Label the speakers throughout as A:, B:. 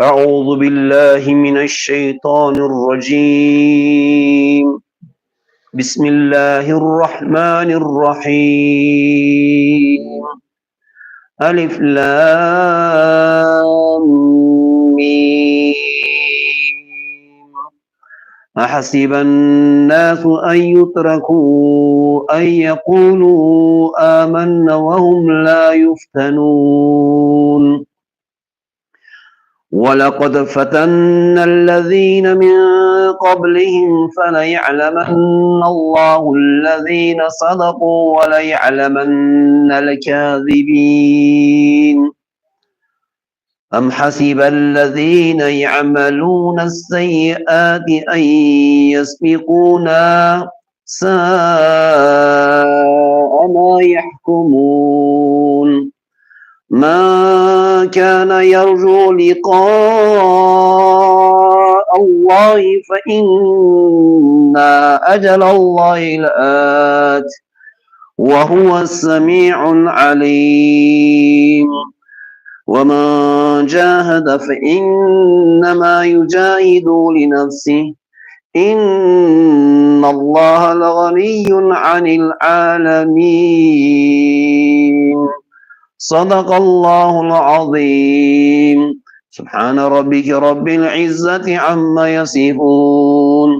A: أعوذ بالله من الشيطان الرجيم. بسم الله الرحمن الرحيم. ألف لام أحسب الناس أن يتركوا أن يقولوا آمنا وهم لا يفتنون. ولقد فتنا الذين من قبلهم فليعلمن الله الذين صدقوا وليعلمن الكاذبين أم حسب الذين يعملون السيئات أن يسبقونا ساء ما يحكمون من كان يرجو لقاء الله فإن أجل الله لآت وهو السميع العليم. ومن جاهد فإنما يجاهد لنفسه. إن الله لغني عن العالمين. صدق الله العظيم سبحان ربك رب العزة عما يصفون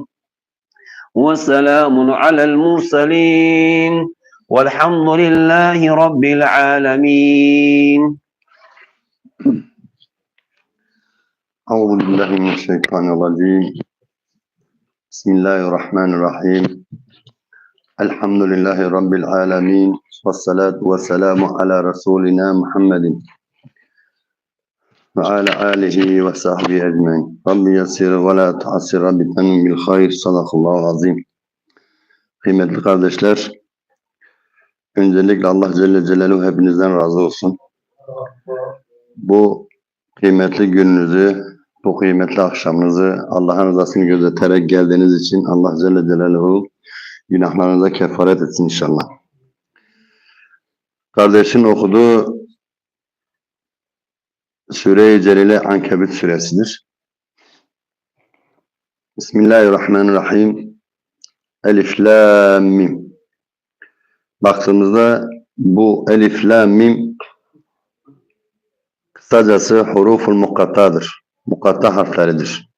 A: وسلام على المرسلين والحمد لله رب العالمين
B: أعوذ بالله من الشيطان الرجيم بسم الله الرحمن الرحيم Elhamdülillahi Rabbil alemin. Ve salatu ve selamu ala Resulina Muhammedin. Ve ala alihi ve sahbihi ecmain. Rabbi yasir ve la tuassir Rabbi temin bil hayr. Sadakallahu azim. Kıymetli kardeşler, öncelikle Allah Celle Celaluhu hepinizden razı olsun. Bu kıymetli gününüzü, bu kıymetli akşamınızı Allah'ın rızasını gözeterek geldiğiniz için Allah Celle Celaluhu günahlarınıza kefaret etsin inşallah. Kardeşin okuduğu Sure-i Celile Ankebut suresidir. Bismillahirrahmanirrahim. Elif, la, mim. Baktığımızda bu elif, la, mim kısacası huruful mukattadır. Mukatta harfleridir.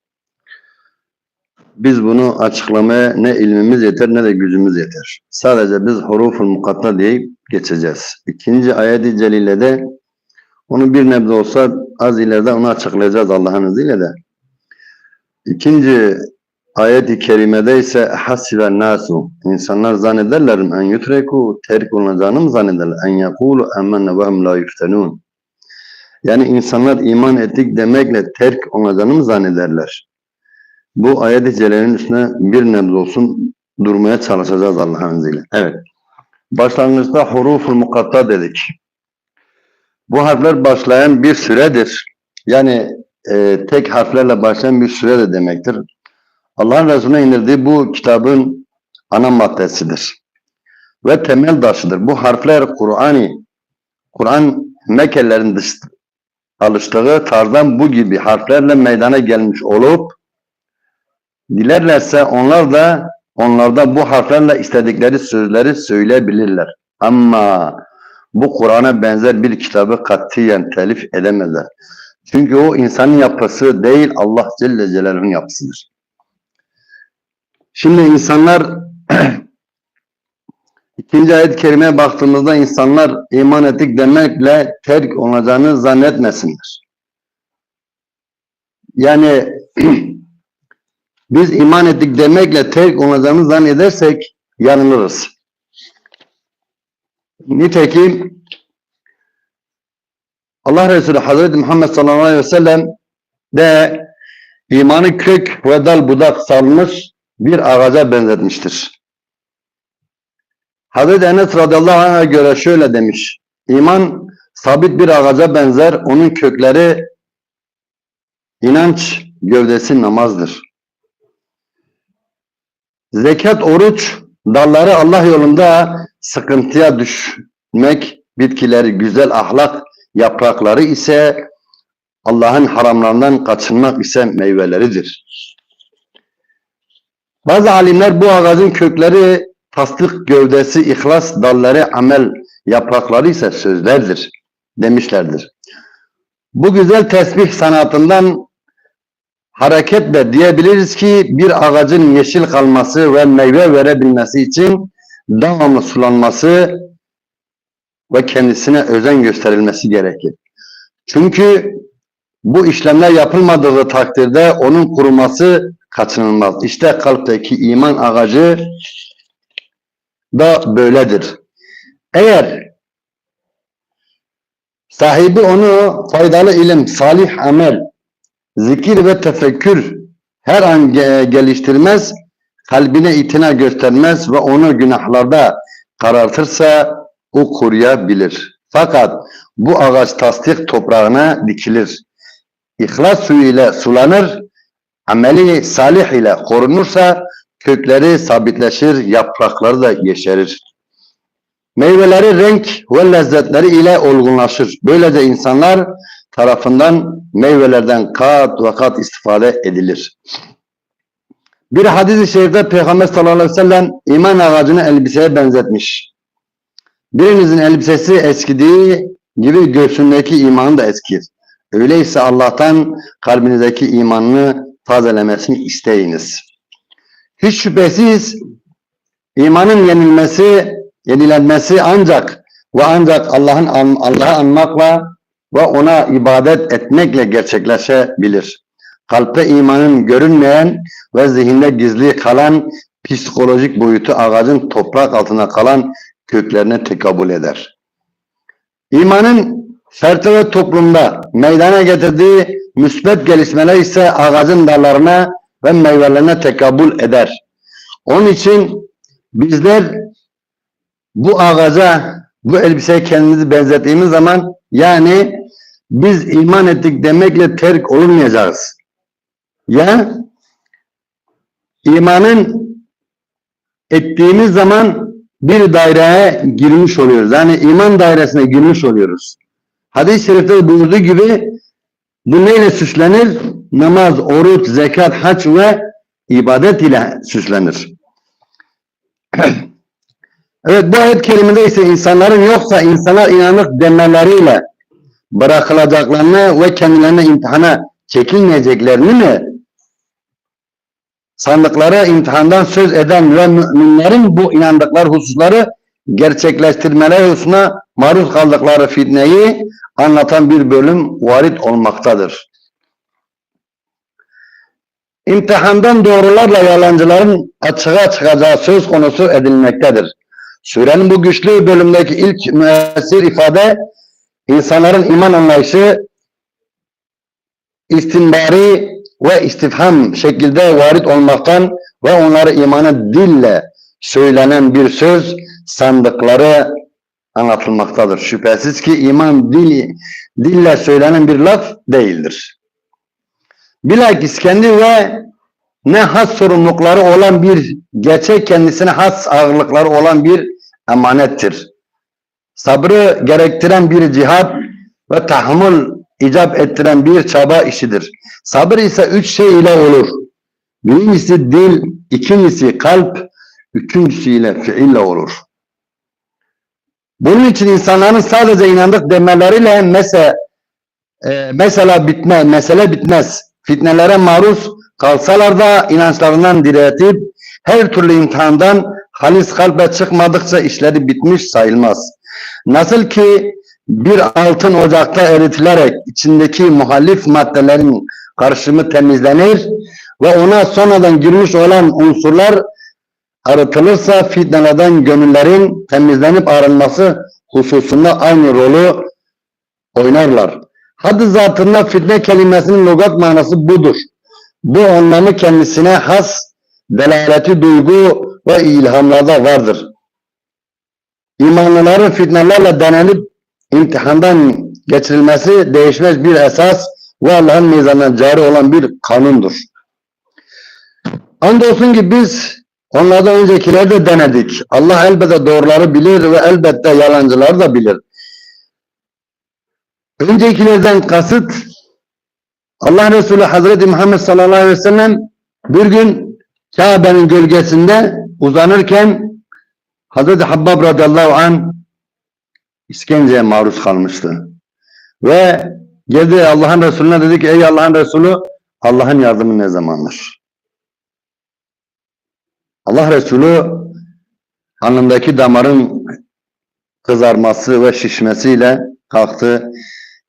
B: Biz bunu açıklamaya ne ilmimiz yeter ne de gücümüz yeter. Sadece biz huruful mukatta diye geçeceğiz. İkinci ayet-i celilede onu bir nebze olsa az ileride onu açıklayacağız Allah'ın izniyle de. İkinci ayet-i kerimede ise hasiben nasu insanlar zannederler en yutreku terk olunacağını mı zannederler en yakulu emmenne ve la yuftenun yani insanlar iman ettik demekle terk olacağını mı zannederler? Bu ayet-i celilenin üstüne bir nebze olsun durmaya çalışacağız Allah'ın izniyle. Evet. Başlangıçta huruful mukatta dedik. Bu harfler başlayan bir süredir. Yani e, tek harflerle başlayan bir süre de demektir. Allah'ın Resulüne indirdiği bu kitabın ana maddesidir. Ve temel taşıdır. Bu harfler Kur'an'ı, Kur'an Mekkelilerin dış, alıştığı tarzdan bu gibi harflerle meydana gelmiş olup dilerlerse onlar da onlarda bu harflerle istedikleri sözleri söyleyebilirler. Ama bu Kur'an'a benzer bir kitabı katiyen telif edemezler. Çünkü o insanın yapısı değil Allah Celle Celaluhu'nun yapısıdır. Şimdi insanlar ikinci ayet-i kerimeye baktığımızda insanlar iman ettik demekle terk olacağını zannetmesinler. Yani biz iman ettik demekle terk olacağını zannedersek yanılırız. Nitekim Allah Resulü Hazreti Muhammed sallallahu aleyhi ve sellem de imanı kök ve dal budak salmış bir ağaca benzetmiştir. Hazreti Enes radıyallahu anh'a göre şöyle demiş. İman sabit bir ağaca benzer, onun kökleri inanç, gövdesi namazdır. Zekat, oruç, dalları Allah yolunda sıkıntıya düşmek, bitkileri, güzel ahlak, yaprakları ise Allah'ın haramlarından kaçınmak ise meyveleridir. Bazı alimler bu ağacın kökleri, tasdik gövdesi, ihlas dalları, amel yaprakları ise sözlerdir demişlerdir. Bu güzel tesbih sanatından hareketle diyebiliriz ki bir ağacın yeşil kalması ve meyve verebilmesi için devamlı sulanması ve kendisine özen gösterilmesi gerekir. Çünkü bu işlemler yapılmadığı takdirde onun kuruması kaçınılmaz. İşte kalpteki iman ağacı da böyledir. Eğer sahibi onu faydalı ilim, salih amel, zikir ve tefekkür her an ge- geliştirmez, kalbine itina göstermez ve onu günahlarda karartırsa o kuruyabilir. Fakat bu ağaç tasdik toprağına dikilir. İhlas suyu ile sulanır, ameli salih ile korunursa kökleri sabitleşir, yaprakları da yeşerir. Meyveleri renk ve lezzetleri ile olgunlaşır. Böylece insanlar tarafından meyvelerden kat ve kat istifade edilir. Bir hadis-i şerifte Peygamber sallallahu aleyhi ve sellem iman ağacını elbiseye benzetmiş. Birinizin elbisesi eskidiği gibi göğsündeki imanı da eskir. Öyleyse Allah'tan kalbinizdeki imanını tazelemesini isteyiniz. Hiç şüphesiz imanın yenilmesi, yenilenmesi ancak ve ancak Allah'ın Allah'ı anmakla ve ona ibadet etmekle gerçekleşebilir. Kalpte imanın görünmeyen ve zihinde gizli kalan psikolojik boyutu ağacın toprak altına kalan köklerine tekabül eder. İmanın şartı ve toplumda meydana getirdiği müsbet gelişmeler ise ağacın dallarına ve meyvelerine tekabül eder. Onun için bizler bu ağaca, bu elbiseye kendimizi benzettiğimiz zaman yani biz iman ettik demekle terk olunmayacağız. Ya imanın ettiğimiz zaman bir daireye girmiş oluyoruz. Yani iman dairesine girmiş oluyoruz. Hadis-i şerifte buyurduğu gibi bu neyle süslenir? Namaz, oruç, zekat, hac ve ibadet ile süslenir. evet bu ayet kerimede ise insanların yoksa insanlar inanık demeleriyle bırakılacaklarını ve kendilerine imtihana çekilmeyeceklerini mi sandıkları imtihandan söz eden ve müminlerin bu inandıkları hususları gerçekleştirmeleri hususuna maruz kaldıkları fitneyi anlatan bir bölüm varit olmaktadır. İmtihandan doğrularla yalancıların açığa çıkacağı söz konusu edilmektedir. Surenin bu güçlü bölümdeki ilk müessir ifade insanların iman anlayışı istinbari ve istifham şekilde varit olmaktan ve onları imana dille söylenen bir söz sandıkları anlatılmaktadır. Şüphesiz ki iman dil, dille söylenen bir laf değildir. Bilakis kendi ve ne has sorumlulukları olan bir gerçek kendisine has ağırlıkları olan bir emanettir. Sabrı gerektiren bir cihat ve tahammül icap ettiren bir çaba işidir. Sabır ise üç şey ile olur. Birincisi dil, ikincisi kalp, üçüncüsü ile fiille olur. Bunun için insanların sadece inandık demeleriyle mesela, e, mesela bitme, mesele bitmez. Fitnelere maruz kalsalar da inançlarından diretip her türlü imtihandan halis kalbe çıkmadıkça işleri bitmiş sayılmaz. Nasıl ki bir altın ocakta eritilerek içindeki muhalif maddelerin karışımı temizlenir ve ona sonradan girmiş olan unsurlar arıtılırsa fitnelerden gönüllerin temizlenip arınması hususunda aynı rolü oynarlar. Hadı zatında fitne kelimesinin logat manası budur. Bu anlamı kendisine has delaleti duygu ve ilhamlarda vardır. İmanlıların fitnelerle denenip imtihandan geçirilmesi değişmez bir esas ve Allah'ın mizanından cari olan bir kanundur. Andolsun ki biz onlardan öncekileri de denedik. Allah elbette doğruları bilir ve elbette yalancıları da bilir. Öncekilerden kasıt Allah Resulü Hazreti Muhammed sallallahu aleyhi ve sellem bir gün Kabe'nin gölgesinde uzanırken Hazreti Habbab radıyallahu an işkenceye maruz kalmıştı. Ve geldi Allah'ın Resulüne dedi ki ey Allah'ın Resulü Allah'ın yardımı ne zamandır? Allah Resulü alnındaki damarın kızarması ve şişmesiyle kalktı.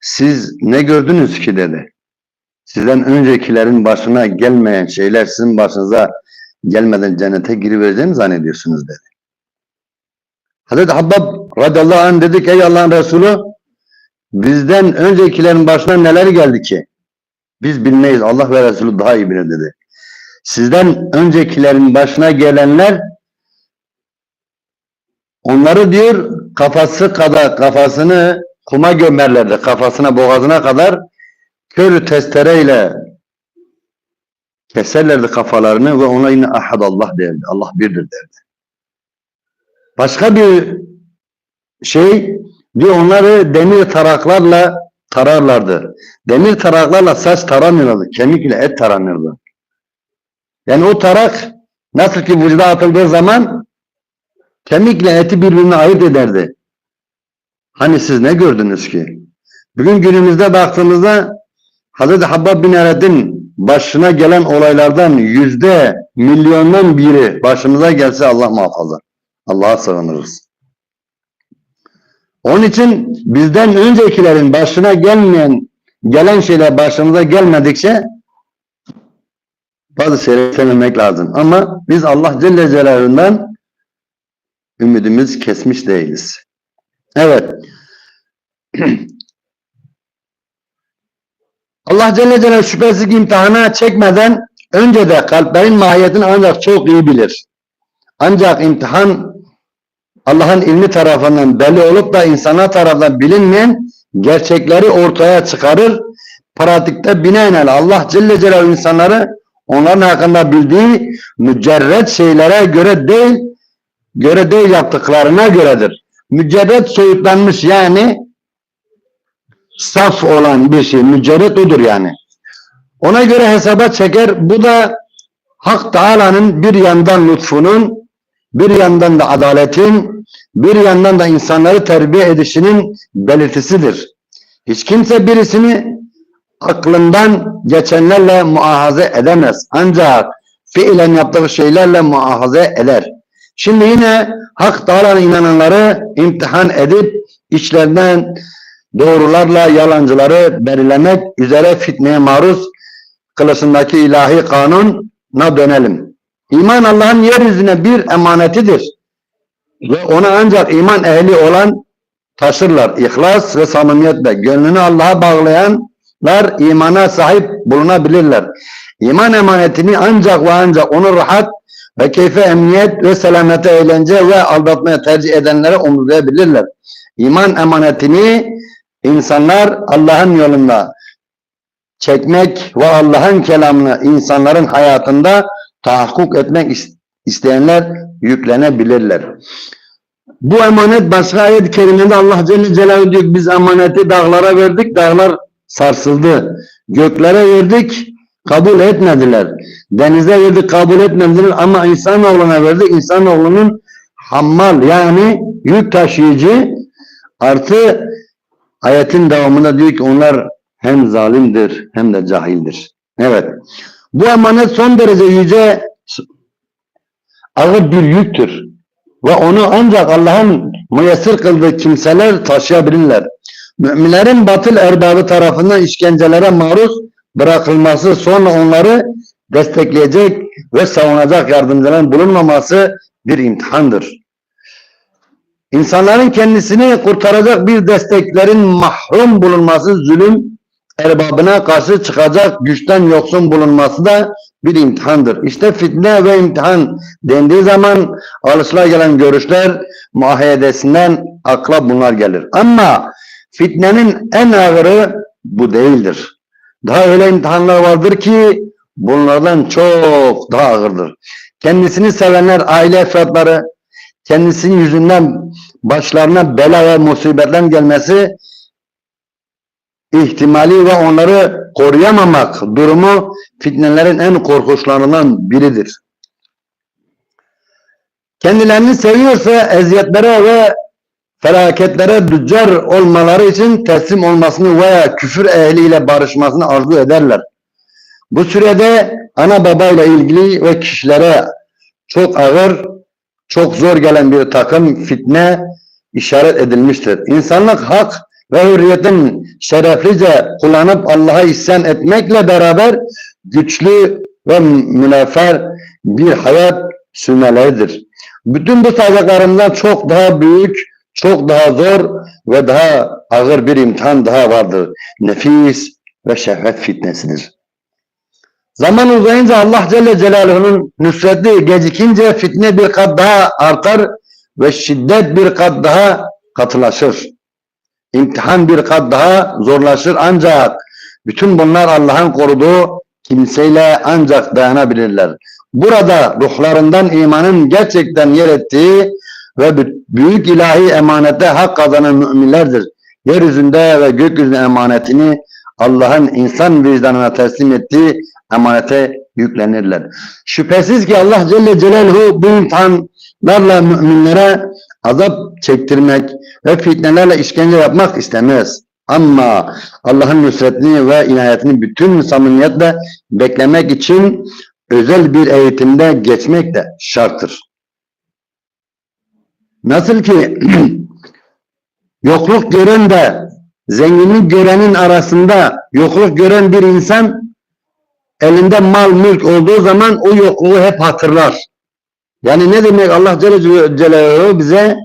B: Siz ne gördünüz ki dedi. Sizden öncekilerin başına gelmeyen şeyler sizin başınıza gelmeden cennete girivereceğini zannediyorsunuz dedi. Hazreti Habbab radıyallahu anh dedi ki ey Allah'ın Resulü bizden öncekilerin başına neler geldi ki? Biz bilmeyiz. Allah ve Resulü daha iyi bilir dedi. Sizden öncekilerin başına gelenler onları diyor kafası kadar kafasını kuma gömerlerdi. Kafasına boğazına kadar kör testereyle keserlerdi kafalarını ve ona yine ahad Allah derdi. Allah birdir derdi. Başka bir şey diyor onları demir taraklarla tararlardı. Demir taraklarla saç taramıyorlardı. Kemik ile et taranırdı. Yani o tarak nasıl ki vücuda atıldığı zaman kemikle eti birbirine ayırt ederdi. Hani siz ne gördünüz ki? Bugün günümüzde baktığımızda Hazreti Habbab bin Eret'in başına gelen olaylardan yüzde milyondan biri başımıza gelse Allah muhafaza. Allah'a sığınırız. Onun için bizden öncekilerin başına gelmeyen, gelen şeyler başımıza gelmedikçe bazı şeyleri sevmemek lazım. Ama biz Allah Celle Celaluhu'ndan ümidimiz kesmiş değiliz. Evet. Allah Celle Celaluhu şüphesiz ki imtihana çekmeden önce de kalplerin mahiyetini ancak çok iyi bilir. Ancak imtihan Allah'ın ilmi tarafından belli olup da insana tarafından bilinmeyen gerçekleri ortaya çıkarır. Pratikte binaenaleyh Allah Celle Celaluhu insanları onların hakkında bildiği mücerret şeylere göre değil, göre değil yaptıklarına göredir. Mücerret soyutlanmış yani saf olan bir şey. Mücerret odur yani. Ona göre hesaba çeker. Bu da Hak Teala'nın bir yandan lütfunun, bir yandan da adaletin, bir yandan da insanları terbiye edişinin belirtisidir. Hiç kimse birisini aklından geçenlerle muahaze edemez. Ancak fiilen yaptığı şeylerle muahaze eder. Şimdi yine Hak Teala'nın inananları imtihan edip içlerinden doğrularla yalancıları belirlemek üzere fitneye maruz kılısındaki ilahi kanuna dönelim. İman Allah'ın yeryüzüne bir emanetidir. Ve ona ancak iman ehli olan taşırlar. İhlas ve samimiyetle. Gönlünü Allah'a bağlayanlar imana sahip bulunabilirler. İman emanetini ancak ve ancak onu rahat ve keyfe emniyet ve selamete eğlence ve aldatmaya tercih edenlere omuzlayabilirler. İman emanetini insanlar Allah'ın yolunda çekmek ve Allah'ın kelamını insanların hayatında tahakkuk etmek isteyenler yüklenebilirler. Bu emanet başka ayet-i kerimede Allah Celle Celaluhu diyor biz emaneti dağlara verdik, dağlar sarsıldı. Göklere verdik, kabul etmediler. Denize verdik, kabul etmediler ama insanoğluna verdik. İnsanoğlunun hammal yani yük taşıyıcı artı ayetin devamında diyor ki onlar hem zalimdir hem de cahildir. Evet. Bu emanet son derece yüce ağır bir yüktür. Ve onu ancak Allah'ın müyesir kıldığı kimseler taşıyabilirler. Müminlerin batıl erbabı tarafından işkencelere maruz bırakılması sonra onları destekleyecek ve savunacak yardımcıların bulunmaması bir imtihandır. İnsanların kendisini kurtaracak bir desteklerin mahrum bulunması zulüm erbabına karşı çıkacak güçten yoksun bulunması da bir imtihandır. İşte fitne ve imtihan dendiği zaman alışılagelen görüşler muahedesinden akla bunlar gelir. Ama fitnenin en ağırı bu değildir. Daha öyle imtihanlar vardır ki bunlardan çok daha ağırdır. Kendisini sevenler, aile efratları, kendisinin yüzünden başlarına bela ve musibetler gelmesi ihtimali ve onları koruyamamak durumu fitnelerin en korkunçlarından biridir. Kendilerini seviyorsa eziyetlere ve felaketlere düçar olmaları için teslim olmasını veya küfür ehliyle barışmasını arzu ederler. Bu sürede ana babayla ilgili ve kişilere çok ağır, çok zor gelen bir takım fitne işaret edilmiştir. İnsanlık hak ve hürriyetin şereflice kullanıp Allah'a isyan etmekle beraber güçlü ve münefer bir hayat sürmeleridir. Bütün bu saydıklarımdan çok daha büyük, çok daha zor ve daha ağır bir imtihan daha vardır. Nefis ve şehvet fitnesidir. Zaman uzayınca Allah Celle Celaluhu'nun nüsreti gecikince fitne bir kat daha artar ve şiddet bir kat daha katılaşır. İmtihan bir kat daha zorlaşır ancak bütün bunlar Allah'ın koruduğu kimseyle ancak dayanabilirler. Burada ruhlarından imanın gerçekten yer ettiği ve bü- büyük ilahi emanete hak kazanan müminlerdir. Yeryüzünde ve gökyüzünde emanetini Allah'ın insan vicdanına teslim ettiği emanete yüklenirler. Şüphesiz ki Allah Celle Celaluhu bu imtihanlarla müminlere azap çektirmek ve fitnelerle işkence yapmak istemez. Ama Allah'ın nusretini ve inayetini bütün samimiyetle beklemek için özel bir eğitimde geçmek de şarttır. Nasıl ki yokluk gören de zenginlik görenin arasında yokluk gören bir insan elinde mal mülk olduğu zaman o yokluğu hep hatırlar. Yani ne demek Allah Celle Celaluhu bize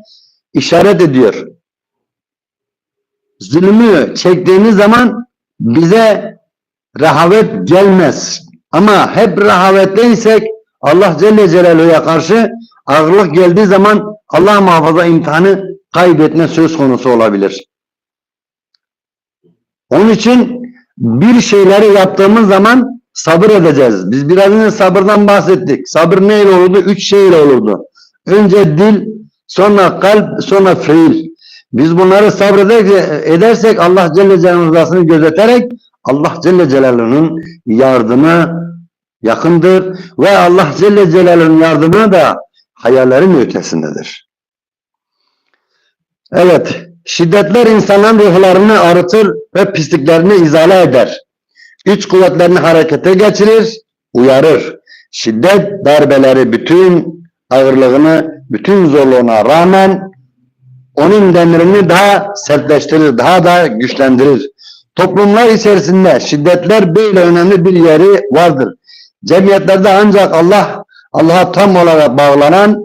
B: işaret ediyor. Zulmü çektiğimiz zaman bize rehavet gelmez. Ama hep rehavetteysek Allah Celle Celaluhu'ya karşı ağırlık geldiği zaman Allah muhafaza imtihanı kaybetme söz konusu olabilir. Onun için bir şeyleri yaptığımız zaman sabır edeceğiz. Biz biraz önce sabırdan bahsettik. Sabır neyle olurdu? Üç şeyle olurdu. Önce dil, sonra kalp, sonra fiil. Biz bunları sabrederek edersek Allah Celle Celaluhu'nun rızasını gözeterek Allah Celle Celaluhu'nun yardımı yakındır ve Allah Celle Celaluhu'nun yardımı da hayallerin ötesindedir. Evet, şiddetler insanların ruhlarını arıtır ve pisliklerini izale eder. Güç kuvvetlerini harekete geçirir, uyarır. Şiddet darbeleri bütün ağırlığını, bütün zorluğuna rağmen onun demirini daha sertleştirir, daha da güçlendirir. Toplumlar içerisinde şiddetler böyle önemli bir yeri vardır. Cemiyetlerde ancak Allah, Allah'a tam olarak bağlanan,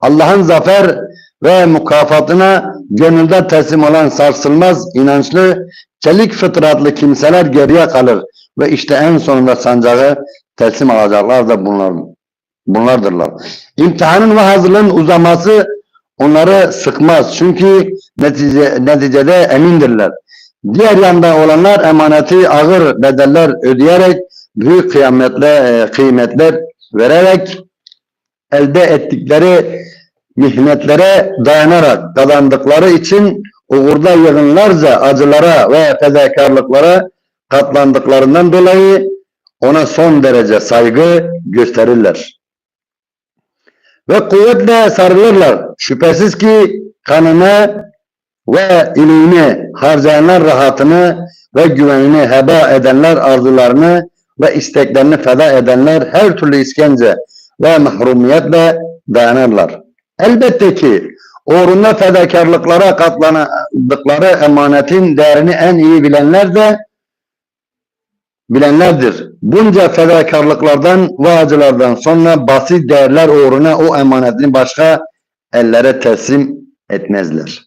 B: Allah'ın zafer ve mükafatına gönülde teslim olan sarsılmaz, inançlı, çelik fıtratlı kimseler geriye kalır. Ve işte en sonunda sancağı teslim alacaklar da bunlar, bunlardırlar. İmtihanın ve hazırlığın uzaması onları sıkmaz. Çünkü netice, neticede emindirler. Diğer yanda olanlar emaneti ağır bedeller ödeyerek büyük kıyametle, e, kıymetler vererek elde ettikleri mihnetlere dayanarak kazandıkları için uğurda yığınlarca acılara ve fedakarlıklara katlandıklarından dolayı ona son derece saygı gösterirler. Ve kuvvetle sarılırlar. Şüphesiz ki kanını ve iliğini harcayanlar rahatını ve güvenini heba edenler arzularını ve isteklerini feda edenler her türlü iskence ve mahrumiyetle dayanırlar. Elbette ki uğrunda fedakarlıklara katlandıkları emanetin değerini en iyi bilenler de bilenlerdir. Bunca fedakarlıklardan ve acılardan sonra basit değerler uğruna o emanetini başka ellere teslim etmezler.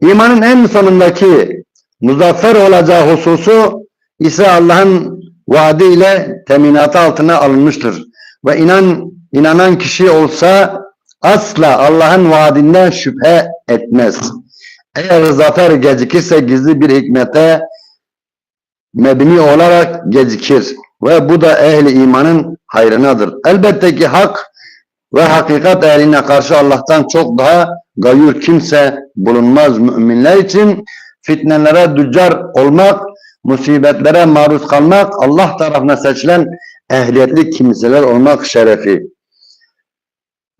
B: İmanın en sonundaki muzaffer olacağı hususu ise Allah'ın vaadiyle teminatı altına alınmıştır. Ve inan inanan kişi olsa asla Allah'ın vaadinden şüphe etmez. Eğer zafer gecikirse gizli bir hikmete mebni olarak gecikir ve bu da ehli imanın hayrınadır. Elbette ki hak ve hakikat ehline karşı Allah'tan çok daha gayur kimse bulunmaz müminler için fitnelere dücar olmak musibetlere maruz kalmak Allah tarafından seçilen ehliyetli kimseler olmak şerefi.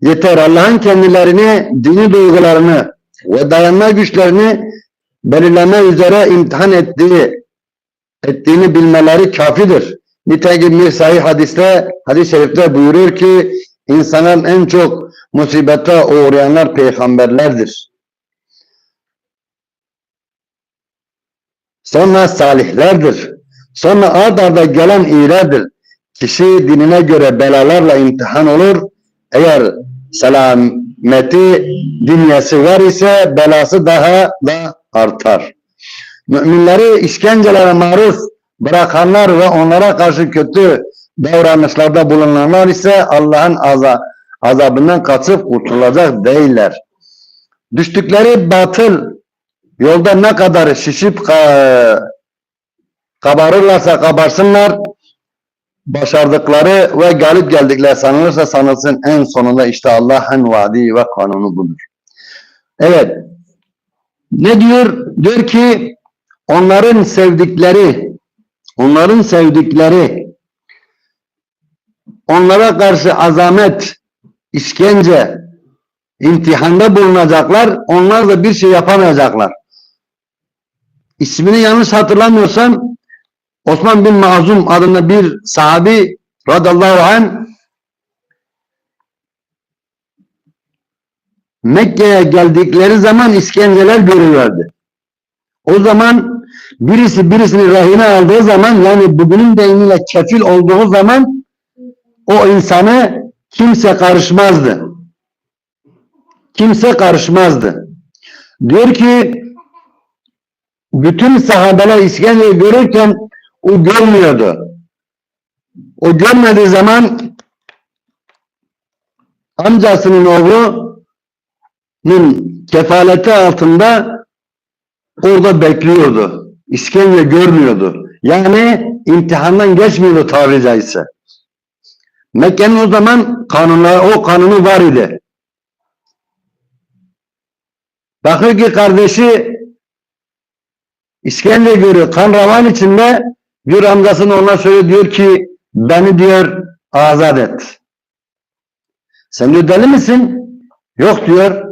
B: Yeter Allah'ın kendilerini, dini duygularını ve dayanma güçlerini belirleme üzere imtihan ettiği, ettiğini bilmeleri kafidir. Nitekim bir sahih hadiste, hadis-i şerifte buyuruyor ki, insanların en çok musibete uğrayanlar peygamberlerdir. Sonra salihlerdir. Sonra ard arda gelen iyilerdir. Kişi dinine göre belalarla imtihan olur. Eğer selameti dünyası var ise belası daha da artar. Müminleri işkencelere maruz bırakanlar ve onlara karşı kötü davranışlarda bulunanlar ise Allah'ın aza- azabından kaçıp kurtulacak değiller. Düştükleri batıl yolda ne kadar şişip ka- kabarırlarsa kabarsınlar başardıkları ve galip geldikleri sanılırsa sanılsın en sonunda işte Allah'ın vaadi ve kanunu budur. Evet. Ne diyor? Diyor ki onların sevdikleri onların sevdikleri onlara karşı azamet, işkence, imtihanda bulunacaklar. Onlar da bir şey yapamayacaklar. İsmini yanlış hatırlamıyorsam Osman bin Mazum adında bir sahabi radallahu anh Mekke'ye geldikleri zaman iskenceler görüyorlardı. O zaman birisi birisini rehine aldığı zaman yani bugünün deyimiyle kefil olduğu zaman o insanı kimse karışmazdı. Kimse karışmazdı. Diyor ki bütün sahabeler işkenceyi görürken o görmüyordu. O görmediği zaman amcasının oğlunun kefaleti altında orada bekliyordu. İskence görmüyordu. Yani imtihandan geçmiyordu tabiri caizse. Mekke'nin o zaman kanunları, o kanunu var idi. Bakıyor ki kardeşi İskence görüyor. Kan ravan içinde bir amcasını ona söylüyor diyor ki beni diyor azat et. Sen diyor deli misin? Yok diyor.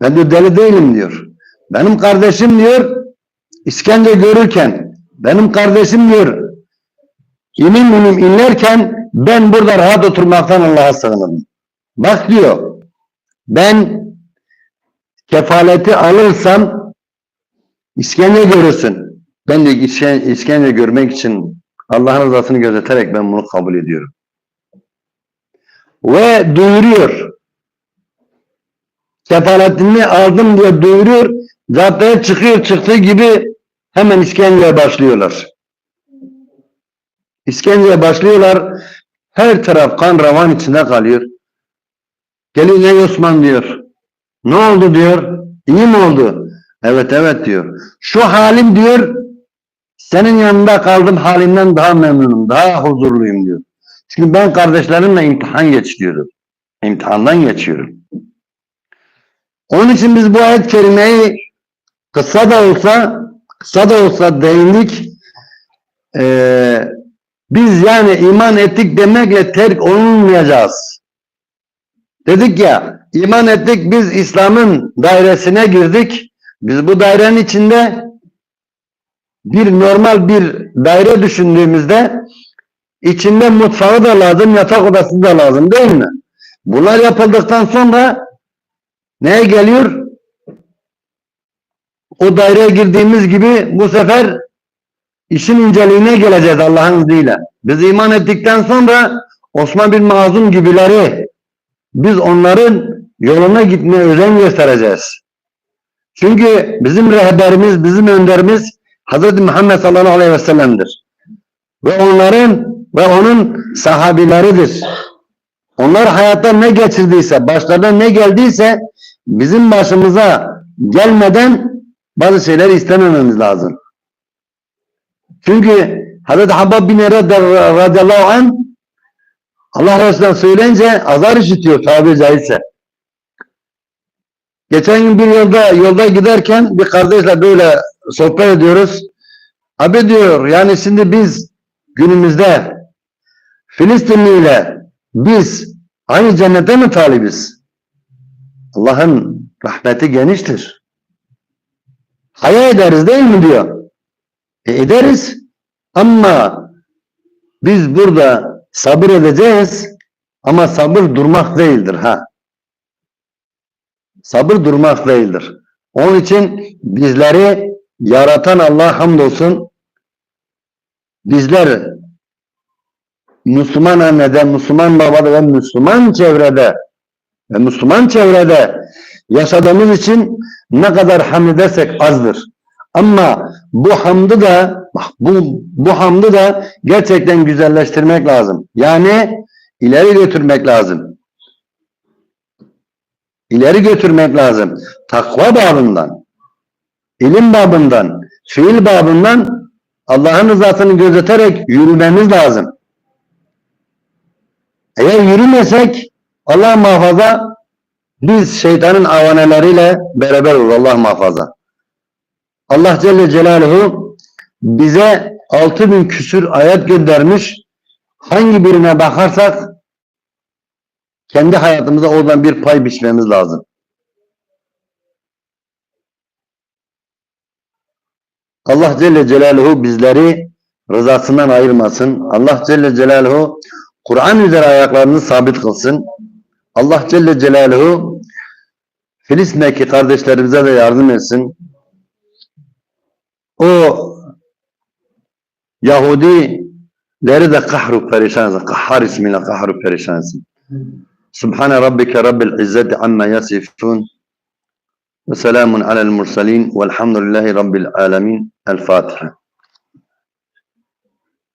B: Ben diyor deli değilim diyor. Benim kardeşim diyor İskence görürken benim kardeşim diyor inim inim inlerken ben burada rahat oturmaktan Allah'a sığınırım. Bak diyor ben kefaleti alırsam İskence görürsün. Ben de işkence görmek için Allah'ın rızasını gözeterek ben bunu kabul ediyorum. Ve duyuruyor. Kefaletini aldım diye duyuruyor. Zaten çıkıyor çıktığı gibi hemen işkenceye başlıyorlar. İşkenceye başlıyorlar. Her taraf kan ravan içinde kalıyor. Gelin ey Osman diyor. Ne oldu diyor. İyi mi oldu? Evet evet diyor. Şu halim diyor senin yanında kaldım halimden daha memnunum, daha huzurluyum diyor. Çünkü ben kardeşlerimle imtihan geçiyorum. İmtihandan geçiyorum. Onun için biz bu ayet kerimeyi kısa da olsa kısa da olsa değindik. Ee, biz yani iman ettik demekle terk olunmayacağız. Dedik ya iman ettik biz İslam'ın dairesine girdik. Biz bu dairenin içinde bir normal bir daire düşündüğümüzde içinde mutfağı da lazım, yatak odası da lazım değil mi? Bunlar yapıldıktan sonra neye geliyor? O daireye girdiğimiz gibi bu sefer işin inceliğine geleceğiz Allah'ın izniyle. Biz iman ettikten sonra Osman bin Mazum gibileri biz onların yoluna gitmeye özen göstereceğiz. Çünkü bizim rehberimiz, bizim önderimiz Hz. Muhammed sallallahu aleyhi ve sellem'dir. Ve onların ve onun sahabileridir. Onlar hayatta ne geçirdiyse, başlarına ne geldiyse bizim başımıza gelmeden bazı şeyler istemememiz lazım. Çünkü Hz. Habab bin Ered radıyallahu anh Allah Resulü'ne söyleyince azar işitiyor tabiri caizse. Geçen gün bir yolda yolda giderken bir kardeşle böyle sohbet ediyoruz. Abi diyor yani şimdi biz günümüzde Filistinli ile biz aynı cennete mi talibiz? Allah'ın rahmeti geniştir. Hayal ederiz değil mi diyor. E ederiz ama biz burada sabır edeceğiz ama sabır durmak değildir ha. Sabır durmak değildir. Onun için bizleri yaratan Allah hamdolsun bizler Müslüman annede, Müslüman babada ve Müslüman çevrede ve Müslüman çevrede yaşadığımız için ne kadar hamd edersek azdır. Ama bu hamdı da bu, bu hamdı da gerçekten güzelleştirmek lazım. Yani ileri götürmek lazım. İleri götürmek lazım. Takva babından, ilim babından, fiil babından Allah'ın rızasını gözeterek yürümemiz lazım. Eğer yürümesek Allah muhafaza biz şeytanın avaneleriyle beraber olur Allah muhafaza. Allah Celle Celaluhu bize altı bin küsür ayet göndermiş. Hangi birine bakarsak kendi hayatımıza oradan bir pay biçmemiz lazım. Allah Celle Celaluhu bizleri rızasından ayırmasın. Allah Celle Celaluhu Kur'an üzere ayaklarını sabit kılsın. Allah Celle Celaluhu Filistin'deki kardeşlerimize de yardım etsin. O Yahudileri de kahru perişan etsin. Kahhar ismiyle kahru perişan etsin. Subhane rabbike rabbil izzeti amma yasifun ve selamun alel mursalin velhamdülillahi rabbil alemin. El Fatiha.